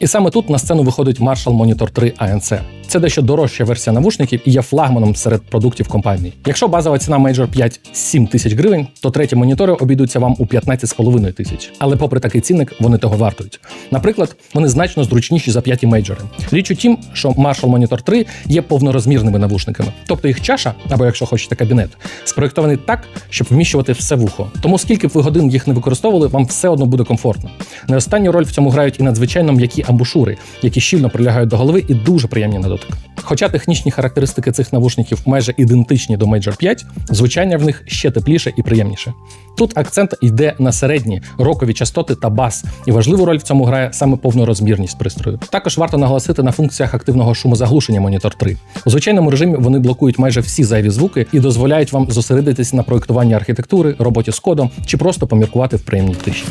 І саме тут на сцену виходить Marshall Monitor 3 ANC. Це дещо дорожча версія навушників і є флагманом серед продуктів компанії. Якщо базова ціна Major 5 7 тисяч гривень, то треті монітори обійдуться вам у 15,5 тисяч. Але попри такий цінник, вони того вартують. Наприклад, вони значно зручніші за п'яті мейджори. Річ у тім, що Marshall Monitor 3 є повнорозмірними навушниками, тобто їх чаша, або якщо хочете кабінет, спроєктований так, щоб вміщувати все вухо. Тому скільки б ви годин їх не використовували, вам все одно буде комфортно. Не останню роль в цьому грають і надзвичайно м'які амбушури, які щільно прилягають до голови і дуже приємні на дотик. Хоча технічні характеристики цих навушників майже ідентичні до Major 5, звучання в них ще тепліше і приємніше. Тут акцент йде на середні рокові частоти та бас, і важливу роль в цьому грає саме повнорозмірність пристрою. Також варто наголосити на функціях активного шумозаглушення Monitor 3. У звичайному режимі вони блокують майже всі зайві звуки і дозволяють вам зосередитись на проєктуванні архітектури, роботі з кодом чи просто поміркувати в приємній тиші.